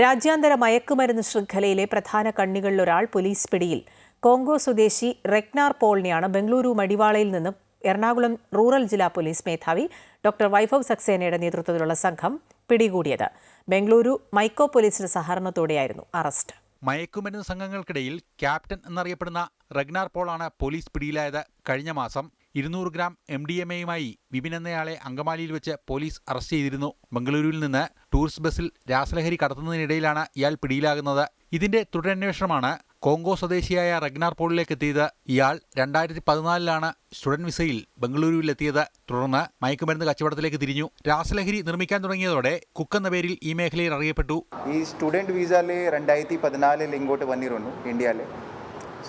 രാജ്യാന്തര മയക്കുമരുന്ന് ശൃംഖലയിലെ പ്രധാന കണ്ണികളിലൊരാൾ പോലീസ് പിടിയിൽ. കോങ്കോ സ്വദേശി റെഗ്നാർ പോളിനെയാണ് ബംഗളൂരു മടിവാളയിൽ നിന്ന് എറണാകുളം റൂറൽ ജില്ലാ പോലീസ് മേധാവി ഡോക്ടർ വൈഭവ് സക്സേനയുടെ നേതൃത്വത്തിലുള്ള സംഘം പിടികൂടിയത്. ബംഗളൂരു മൈക്കോ പോലീസിന്റെ സഹകരണത്തോടെയായിരുന്നു അറസ്റ്റ്. മയക്കുമരുന്ന് സംഘങ്ങൾക്കിടയിൽ ക്യാപ്റ്റൻ എന്നറിയപ്പെടുന്ന റഗ്നാർ പോളാണ് പോലീസ് പിടിയിലായത് കഴിഞ്ഞ മാസം. ഇരുന്നൂറ് ഗ്രാം എം ഡി എം എയുമായി വിപിൻ എന്നയാളെ അങ്കമാലിയിൽ വെച്ച് പോലീസ് അറസ്റ്റ് ചെയ്തിരുന്നു. ബംഗളൂരുവിൽ നിന്ന് ടൂറിസ്റ്റ് ബസ്സിൽ രാസലഹരി കടത്തുന്നതിനിടയിലാണ് ഇയാൾ പിടിയിലാകുന്നത്. ഇതിന്റെ തുടരന്വേഷണമാണ് കോങ്കോ സ്വദേശിയായ റഗ്നാർ പോളിലേക്ക് എത്തിയത് ഇയാൾ രണ്ടായിരത്തി പതിനാലിലാണ് സ്റ്റുഡന്റ് വിസയിൽ ബംഗളൂരുവിലെത്തിയത്. തുടർന്ന് മയക്കുമരുന്ന് കച്ചവടത്തിലേക്ക് തിരിഞ്ഞു. രാസലഹരി നിർമ്മിക്കാൻ തുടങ്ങിയതോടെ കുക്ക് എന്ന പേരിൽ ഈ മേഖലയിൽ അറിയപ്പെട്ടു. ഈ സ്റ്റുഡന്റ് വിസയിൽ രണ്ടായിരത്തി പതിനാലിൽ ഇങ്ങോട്ട് വന്നിരുന്നു ഇന്ത്യയിൽ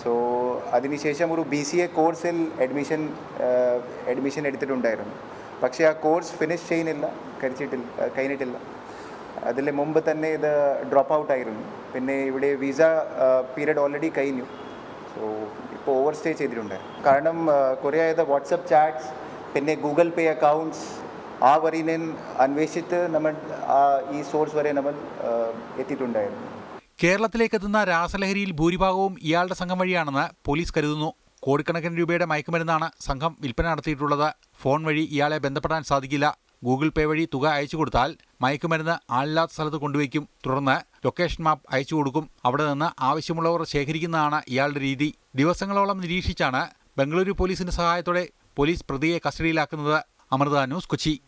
സോ അതിനുശേഷം ഒരു ബി സി എ കോഴ്സിൽ അഡ്മിഷൻ അഡ്മിഷൻ എടുത്തിട്ടുണ്ടായിരുന്നു. പക്ഷേ ആ കോഴ്സ് ഫിനിഷ് ചെയ്യുന്നില്ല കഴിച്ചിട്ടില്ല കഴിഞ്ഞിട്ടില്ല. അതിൽ മുമ്പ് തന്നെ ഇത് ഡ്രോപ്പ് ഔട്ട് ആയിരുന്നു. പിന്നെ ഇവിടെ വിസ പീരീഡ് ഓൾറെഡി കഴിഞ്ഞു. സോ ഇപ്പോൾ ഓവർ സ്റ്റേ ചെയ്തിട്ടുണ്ട്. കാരണം കുറേ ആയത് വാട്സപ്പ് ചാറ്റ്സ് പിന്നെ ഗൂഗിൾ പേ അക്കൗണ്ട്സ് ആ വരിനെ അന്വേഷിച്ച് നമ്മൾ ആ ഈ സോഴ്സ് വരെ നമ്മൾ എത്തിയിട്ടുണ്ടായിരുന്നു. കേരളത്തിലേക്ക് എത്തുന്ന രാസലഹരിയിൽ ഭൂരിഭാഗവും ഇയാളുടെ സംഘം വഴിയാണെന്ന് പോലീസ് കരുതുന്നു. കോടിക്കണക്കിന് രൂപയുടെ മയക്കുമരുന്നാണ് സംഘം വിൽപ്പന നടത്തിയിട്ടുള്ളത്. ഫോൺ വഴി ഇയാളെ ബന്ധപ്പെടാൻ സാധിക്കില്ല. ഗൂഗിൾ പേ വഴി തുക അയച്ചു കൊടുത്താൽ മയക്കുമരുന്ന് ആളില്ലാത്ത സ്ഥലത്ത് കൊണ്ടുവയ്ക്കും. തുടർന്ന് ലൊക്കേഷൻ മാപ്പ് അയച്ചു കൊടുക്കും. അവിടെ നിന്ന് ആവശ്യമുള്ളവർ ശേഖരിക്കുന്നതാണ് ഇയാളുടെ രീതി. ദിവസങ്ങളോളം നിരീക്ഷിച്ചാണ് ബംഗളൂരു പോലീസിന്റെ സഹായത്തോടെ പോലീസ് പ്രതിയെ കസ്റ്റഡിയിലാക്കുന്നത്. അമൃത ന്യൂസ് കൊച്ചി.